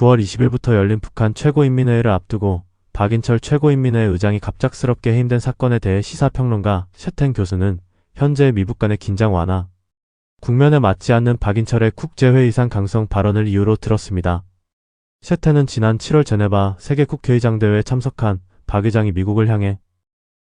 9월 20일부터 열린 북한 최고인민회의를 앞두고 박인철 최고인민회의 의장이 갑작스럽게 해임된 사건에 대해 시사평론가 셰텐 교수는 현재 미북 간의 긴장 완화, 국면에 맞지 않는 박인철의 국제회의상 강성 발언을 이유로 들었습니다. 셰텐은 지난 7월 제네바 세계 국회의장 대회에 참석한 박 의장이 미국을 향해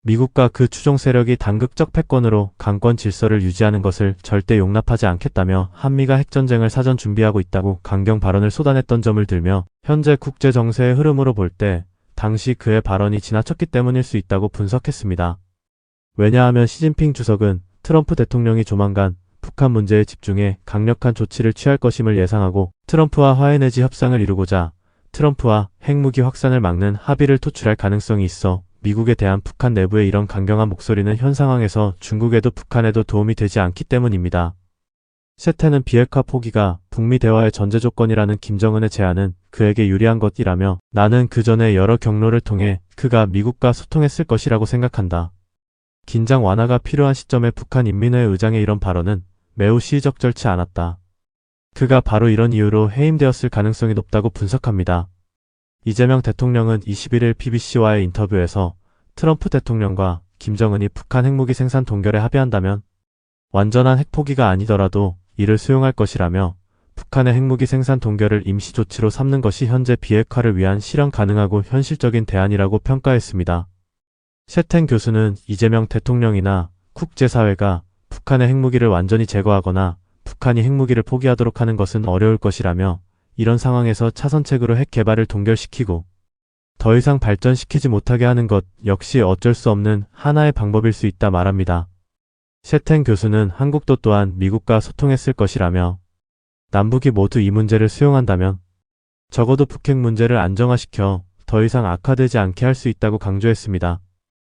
미국과 그 추종 세력이 단극적 패권으로 강권 질서를 유지하는 것을 절대 용납하지 않겠다며 한미가 핵전쟁을 사전 준비하고 있다고 강경 발언을 쏟아냈던 점을 들며 현재 국제 정세의 흐름으로 볼 때 당시 그의 발언이 지나쳤기 때문일 수 있다고 분석했습니다. 왜냐하면 시진핑 주석은 트럼프 대통령이 조만간 북한 문제에 집중해 강력한 조치를 취할 것임을 예상하고 트럼프와 화해 내지 협상을 이루고자 트럼프와 핵무기 확산을 막는 합의를 토출할 가능성이 있어 미국에 대한 북한 내부의 이런 강경한 목소리는 현 상황에서 중국에도 북한에도 도움이 되지 않기 때문입니다. 세태는 비핵화 포기가 북미 대화의 전제 조건이라는 김정은의 제안은 그에게 유리한 것이라며 나는 그 전에 여러 경로를 통해 그가 미국과 소통했을 것이라고 생각한다. 긴장 완화가 필요한 시점에 북한 인민회의 의장의 이런 발언은 매우 시의적절치 않았다. 그가 바로 이런 이유로 해임되었을 가능성이 높다고 분석합니다. 이재명 대통령은 21일 PBC와의 인터뷰에서 트럼프 대통령과 김정은이 북한 핵무기 생산 동결에 합의한다면 완전한 핵포기가 아니더라도 이를 수용할 것이라며 북한의 핵무기 생산 동결을 임시 조치로 삼는 것이 현재 비핵화를 위한 실현 가능하고 현실적인 대안이라고 평가했습니다. 셰텐 교수는 이재명 대통령이나 국제사회가 북한의 핵무기를 완전히 제거하거나 북한이 핵무기를 포기하도록 하는 것은 어려울 것이라며 이런 상황에서 차선책으로 핵 개발을 동결시키고 더 이상 발전시키지 못하게 하는 것 역시 어쩔 수 없는 하나의 방법일 수 있다 말합니다. 셰텐 교수는 한국도 또한 미국과 소통했을 것이라며 남북이 모두 이 문제를 수용한다면 적어도 북핵 문제를 안정화시켜 더 이상 악화되지 않게 할 수 있다고 강조했습니다.